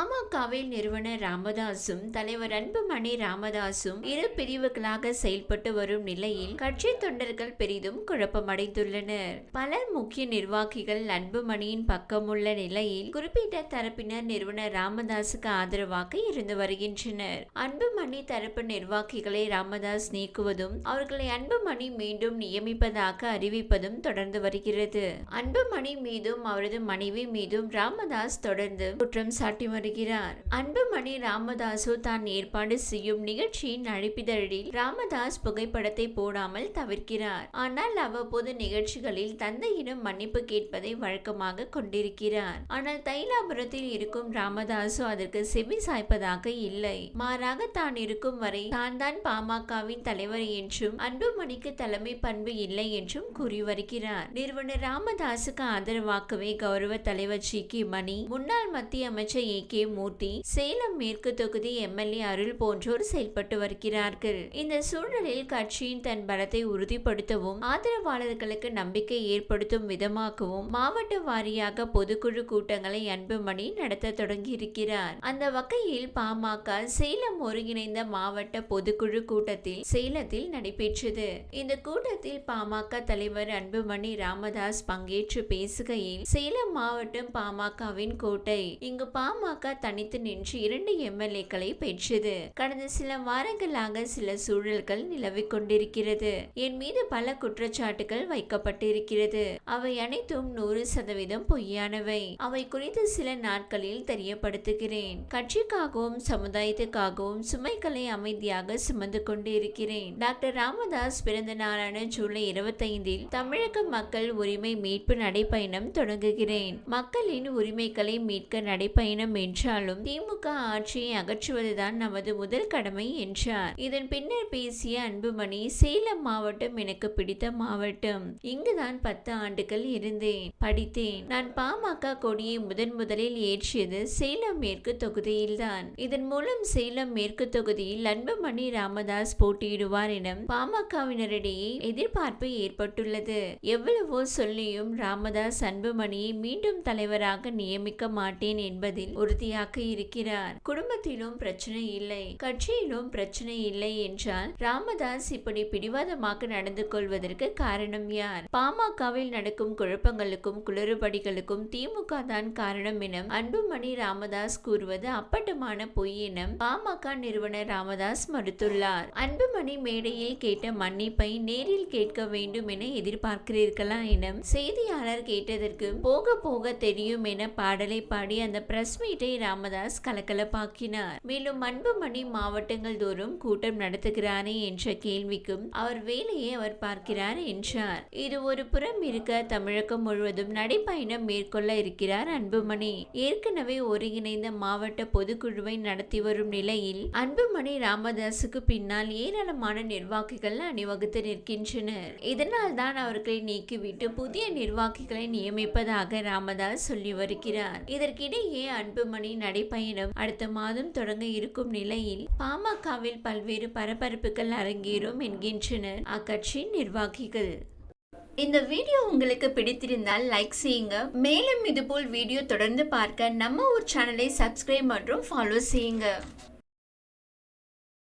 பாமகவில் நிறுவனர் ராமதாசும் தலைவர் அன்புமணி ராமதாசும் இரு பிரிவுகளாக செயல்பட்டு வரும் நிலையில் கட்சி தொண்டர்கள் பெரிதும் குழப்பமடைந்துள்ளனர். பல முக்கிய நிர்வாகிகள் அன்புமணியின் பக்கமுள்ள நிலையில் குறிப்பிட்ட தரப்பினர் நிறுவனர் ராமதாசுக்கு ஆதரவாக இருந்து வருகின்றனர். அன்புமணி தரப்பு நிர்வாகிகளை ராமதாஸ் நீக்குவதும் அவர்களை அன்புமணி மீண்டும் நியமிப்பதாக அறிவிப்பதும் தொடர்ந்து வருகிறது. அன்புமணி மீதும் அவரது மனைவி மீதும் ராமதாஸ் தொடர்ந்து குற்றம் சாட்டி வருகிறார். வருகிறார் அன்புமணி ராமதாசு தான் ஏற்பாடு செய்யும் நிகழ்ச்சியின் அழைப்பிதழில் ராமதாஸ் புகைப்படத்தை போடாமல் தவிர்க்கிறார். ஆனால் அவ்வப்போது நிகழ்ச்சிகளில் தந்தையிடம் மன்னிப்பு கேட்பதை வழக்கமாக கொண்டிருக்கிறார். ஆனால் தைலாபுரத்தில் இருக்கும் ராமதாசு அதற்கு செவி சாய்ப்பதாக இல்லை. மாறாக தான் இருக்கும் வரை தான் தான் பாமகவின் தலைவர் என்றும் அன்புமணிக்கு தலைமை பண்பு இல்லை என்றும் கூறி வருகிறார். நிறுவனர் ராமதாசுக்கு ஆதரவாகவே கௌரவ தலைவர் ஜி கே மணி முன்னாள் மத்திய அமைச்சர் ஏ கே மூர்த்தி சேலம் மேற்கு தொகுதி எம்எல்ஏ அருள் போன்றோர் செயல்பட்டு வருகிறார்கள். இந்த சூழலில் கட்சியின் தன் பலத்தை உறுதிப்படுத்தவும் ஆதரவாளர்களுக்கு நம்பிக்கை ஏற்படுத்தும் விதமாகவும் மாவட்ட வாரியாக பொதுக்குழு கூட்டங்களை அன்புமணி நடத்த தொடங்கியிருக்கிறார். அந்த வகையில் பாமக சேலம் ஒருங்கிணைந்த மாவட்ட பொதுக்குழு கூட்டத்தில் சேலத்தில் நடைபெற்றது. இந்த கூட்டத்தில் பாமக தலைவர் அன்புமணி ராமதாஸ் பங்கேற்று பேசுகையில் சேலம் மாவட்டம் பாமகவின் கோட்டை. இங்கு பாமக பாமக தனித்து நின்று இரண்டு எம்எல்ஏக்களை பெற்றது. கடந்த சில வாரங்களாக சில சூழல்கள் நிலவிக் கொண்டிருக்கிறது. என் மீது பல குற்றச்சாட்டுகள் வைக்கப்பட்டிருக்கிறது. அவை அனைத்தும் நூறு சதவீதம் பொய்யானவை. அவை குறித்து சில நாட்களில் தெரியப்படுத்துகிறேன். கட்சிக்காகவும் சமுதாயத்துக்காகவும் சுமைகளை அமைதியாக சுமந்து கொண்டு இருக்கிறேன் டாக்டர் ராமதாஸ் பிறந்த நாளான ஜூலை இருபத்தைந்தில் தமிழக மக்கள் உரிமை மீட்பு நடைப்பயணம் தொடங்குகிறேன். மக்களின் உரிமைகளை மீட்க நடைப்பயணம் என்றாலும் திமுக ஆட்சியை அகற்றுவதுதான் நமது முதல் கடமை என்றார். இதன் பின்னர் பேசிய அன்புமணி சேலம் மாவட்டம் எனக்கு பிடித்த மாவட்டம். இங்குதான் பத்து ஆண்டுகள் இருந்தேன் படித்தேன். நான் பாமக கொடியை முதன் முதலில் ஏற்றியது சேலம் மேற்கு தொகுதியில்தான். இதன் மூலம் சேலம் மேற்கு தொகுதியில் அன்புமணி ராமதாஸ் போட்டியிடுவார் என பாமகவினரிடையே எதிர்பார்ப்பு ஏற்பட்டுள்ளது. எவ்வளவோ சொல்லியும் ராமதாஸ் அன்புமணியை மீண்டும் தலைவராக நியமிக்க மாட்டேன் என்பதில் ஒரு உறுதியாக இருக்கிறார். குடும்பத்திலும் பிரச்சனை இல்லை. கட்சியிலும் பிரச்சனை இல்லை என்றால் ராமதாஸ் இப்படி பிடிவாதமாக நடந்து கொள்வதற்கு காரணம் யார்? பாமகவில் நடக்கும் குழப்பங்களுக்கும் குளறுபடிகளுக்கும் திமுக தான் காரணம் என அன்புமணி ராமதாஸ் கூறுவது அப்பட்டமான பொய் என பாமக நிறுவனர் ராமதாஸ் மறுத்துள்ளார். அன்புமணி மேடையில் கேட்ட மன்னிப்பை நேரில் கேட்க வேண்டும் என எதிர்பார்க்கிறீர்களா என செய்தியாளர் கேட்டதற்கு போக போக தெரியும் என பாடலை பாடி அந்த பிரஸ் மீட்டை ராமதாஸ் கலகலப்பாக்கினார். மேலும் அன்புமணி மாவட்டங்கள் தோறும் கூட்டம் நடத்துகிறாரே என்ற கேள்விக்கும் அவர் வேலையை அவர் பார்க்கிறார் என்றார். இது ஒரு புறம் இருக்க தமிழகம் முழுவதும் நடைப்பயணம் மேற்கொள்ள இருக்கிறார் அன்புமணி. ஏற்கனவே ஒருங்கிணைந்த மாவட்ட பொதுக்குழுவை நடத்தி வரும் நிலையில் அன்புமணி ராமதாசுக்கு பின்னால் ஏராளமான நிர்வாகிகள் அணிவகுத்து நிற்கின்றனர். இதனால் தான் அவர்களை நீக்கிவிட்டு புதிய நிர்வாகிகளை நியமிப்பதாக ராமதாஸ் சொல்லி வருகிறார். இதற்கிடையே அன்புமணி நடைப்பயணம் அடுத்த மாதம் தொடங்க இருக்கும் நிலையில் பாமகவில் பல்வேறு பரபரப்புகள் அரங்கேறும் என்கின்றனர் அக்கட்சி நிர்வாகிகள். இந்த வீடியோ உங்களுக்கு பிடித்திருந்தால் லைக் செய்யுங்க. மேலும் இதுபோல் வீடியோ தொடர்ந்து பார்க்க நம்ம ஊர் சேனலை சப்ஸ்கிரைப் மற்றும் ஃபாலோ செய்யுங்க.